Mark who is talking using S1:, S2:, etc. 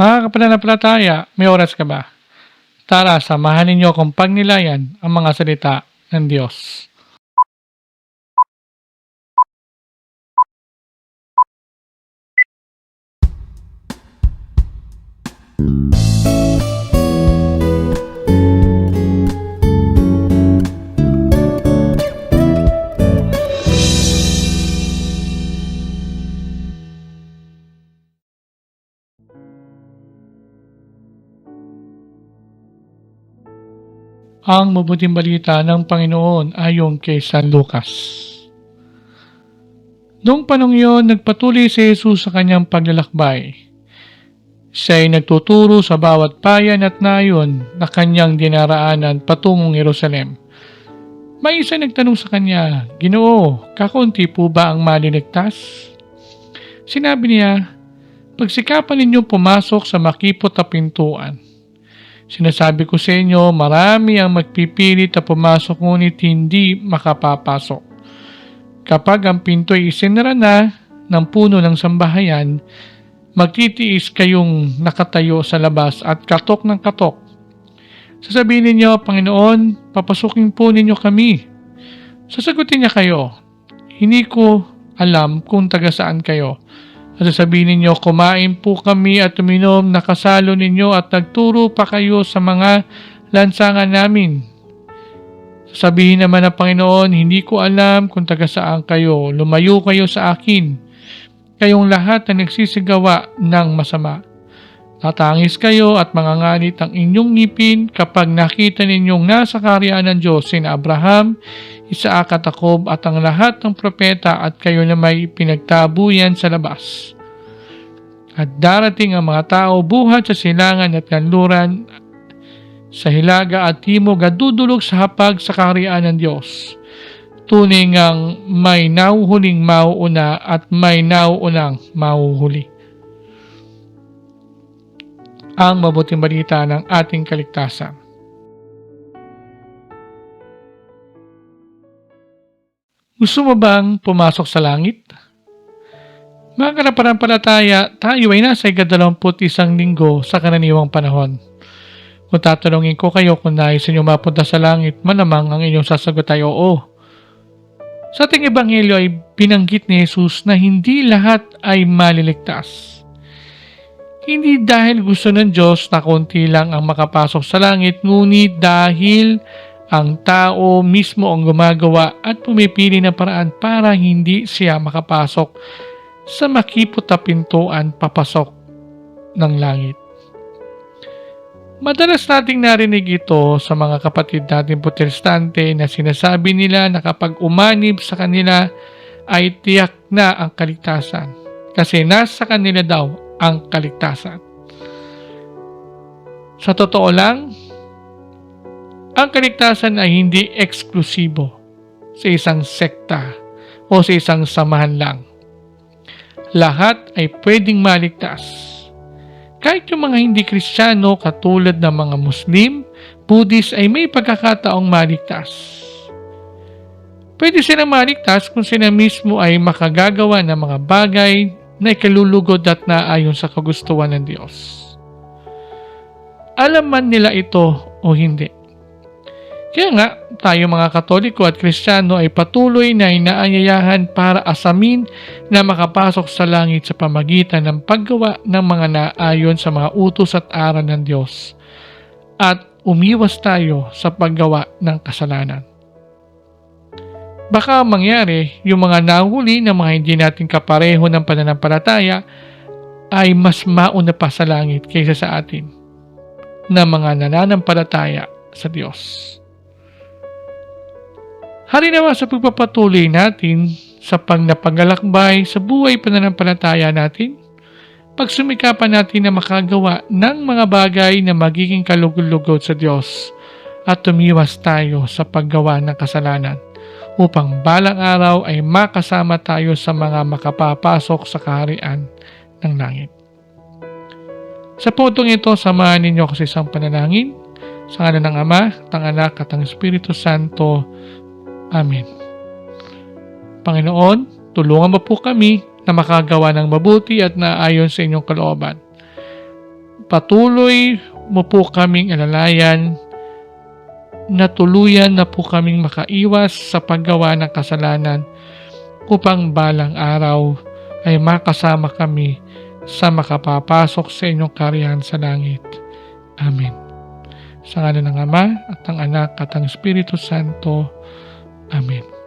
S1: Mga kapananampalataya, may oras ka ba? Tara, samahan ninyo akong pagnilayan ang mga salita ng Diyos. Ang mabuting balita ng Panginoon ayon kay San Lucas. Noong panong iyon, nagpatuloy si Jesus sa kanyang paglalakbay. Siya ay nagtuturo sa bawat bayan at nayon na kanyang dinaraanan patungong Jerusalem. May isa nagtanong sa kanya, Ginoo, kakaunti po ba ang maliligtas? Sinabi niya, Pagsikapan ninyo pumasok sa makipot na pintuan. Sinasabi ko sa inyo, marami ang magpipilit na pumasok ngunit hindi makapapasok. Kapag ang pinto ay isinara na ng puno ng sambahayan, magtitiis kayong nakatayo sa labas at katok ng katok. Sasabihin ninyo, Panginoon, papasukin po ninyo kami. Sasagutin niya kayo, hindi ko alam kung taga saan kayo. At sasabihin ninyo, kumain po kami at uminom, nakasalo ninyo at nagturo pa kayo sa mga lansangan namin. Sasabihin naman ng Panginoon, hindi ko alam kung taga saan kayo, lumayo kayo sa akin. Kayong lahat na nagsisigawa ng masama. Tatangis kayo at mangangalit ang inyong ngipin kapag nakita ninyong nasa karyaan ng Diyos sina Abraham, Isaac at Jacob at ang lahat ng propeta at kayo na may pinagtabuyan sa labas. At darating ang mga tao buhat sa silangan at kanluran sa hilaga at timog at dudulog sa hapag sa karyaan ng Diyos. Tunay ngang may nauhuling mauuna at may nauunang mauhuli. Ang mabuting balita ng ating kaligtasan. Gusto mo bang pumasok sa langit? Mga kanapanampalataya, tayo ay nasa ikadalawamput isang linggo sa karaniwang panahon. Kung tatanungin ko kayo kung nais inyo mapunta sa langit, malamang ang inyong sasagot ay oo. Sa ating ebanghelyo ay binanggit ni Jesus na hindi lahat ay maliligtas. Hindi dahil gusto ng Diyos na konti lang ang makapasok sa langit, ngunit dahil ang tao mismo ang gumagawa at pumipili ng paraan para hindi siya makapasok sa makipot na pintuan papasok ng langit. Madalas nating narinig ito sa mga kapatid natin protestante na sinasabi nila na kapag umanib sa kanila ay tiyak na ang kaligtasan kasi nasa kanila daw ang kaligtasan. Sa totoo lang, ang kaligtasan ay hindi eksklusibo sa isang sekta o sa isang samahan lang. Lahat ay pwedeng maligtas kahit yung mga hindi kristyano katulad ng mga Muslim, Buddhist ay may pagkakataong maligtas. Pwede silang maligtas kung sila mismo ay makagagawa ng mga bagay na ikalulugod at naayon sa kagustuhan ng Diyos. Alam man nila ito o hindi. Kaya nga, tayo mga Katoliko at Kristiyano ay patuloy na inaanyayahan para asamin na makapasok sa langit sa pamagitan ng paggawa ng mga naayon sa mga utos at aral ng Diyos at umiwas tayo sa paggawa ng kasalanan. Baka mangyari yung mga nahuli ng mga hindi natin kapareho ng pananampalataya ay mas mauna pa sa langit kaysa sa atin na mga nananampalataya sa Diyos. Hari naman sa pagpapatuloy natin sa pagnapagalakbay sa buhay pananampalataya natin, pagsumikapan natin na makagawa ng mga bagay na magiging kalugod-lugod sa Diyos at tumiwas tayo sa paggawa ng kasalanan upang balang araw ay makasama tayo sa mga makapapasok sa kaharian ng langit. Sa puntong ito, samahan ninyo ako sa isang panalangin sa ngalan ng Ama, ng Anak at ng Espiritu Santo. Amen. Panginoon, tulungan mo po kami na makagawa ng mabuti at naayon sa inyong kalooban. patuloy mo po kaming alalayan na tuluyan na po kaming makaiwas sa paggawa ng kasalanan upang balang araw ay makasama kami sa makapapasok sa inyong kariyan sa langit. Amen. Sa ngala ng Ama at ng Anak at ng Espiritu Santo. Amen.